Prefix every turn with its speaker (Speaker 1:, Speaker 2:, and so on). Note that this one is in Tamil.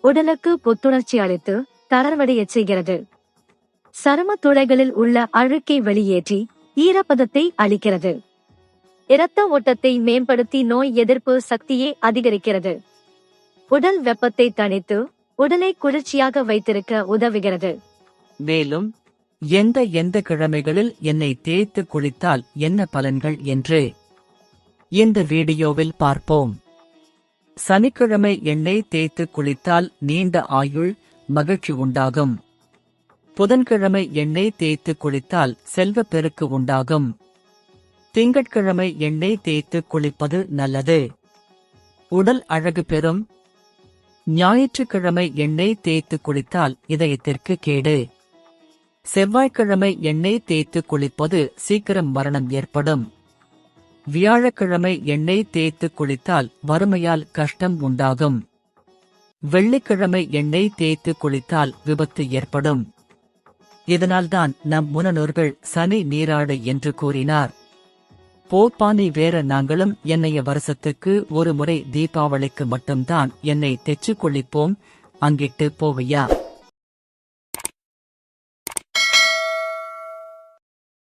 Speaker 1: உடலுக்கு புத்துணர்ச்சி அளித்து தளர்வடையச் செய்கிறது. சரும துளைகளில் உள்ள அழுக்கை வெளியேற்றி ஈரப்பதத்தை அளிக்கிறது. இரத்த ஓட்டத்தை மேம்படுத்தி நோய் எதிர்ப்பு சக்தியை அதிகரிக்கிறது. உடல் வெப்பத்தை தணித்து உடலை குளிர்ச்சியாக வைத்திருக்க உதவுகிறது.
Speaker 2: மேலும் எந்த எந்த கிழமைகளில் என்னை தேய்த்து குளித்தால் என்ன பலன்கள் என்று இந்த வீடியோவில் பார்ப்போம். சனிக்கிழமை எண்ணெய் தேய்த்து குளித்தால் நீண்ட ஆயுள் மகிழ்ச்சி உண்டாகும். புதன்கிழமை எண்ணெய் தேய்த்து குளித்தால் செல்வப் பெருக்கு உண்டாகும். திங்கட்கிழமை எண்ணெய் தேய்த்து குளிப்பது நல்லது. உடல் அழகு பெறும். ஞாயிற்றுக்கிழமை எண்ணெய் தேய்த்து குளித்தால் இதயத்திற்கு கேடு. செவ்வாய்க்கிழமை எண்ணெய் தேய்த்து குளிப்பது சீக்கிரம் மரணம் ஏற்படும். வியாழக்கிழமை எண்ணெய் தேய்த்து குளித்தால் வறுமையால் கஷ்டம் உண்டாகும். வெள்ளிக்கிழமை எண்ணெய் தேய்த்து குளித்தால் விபத்து ஏற்படும். இதனால்தான் நம் முனநூர்கள் சனி நீராடு என்று கூறினார். போப்பானி வேற நாங்களும் என்னைய வருஷத்துக்கு ஒரு முறை தீபாவளிக்கு மட்டும்தான் என்னை தெச்சு குளிப்போம். அங்கிட்டு போவையா?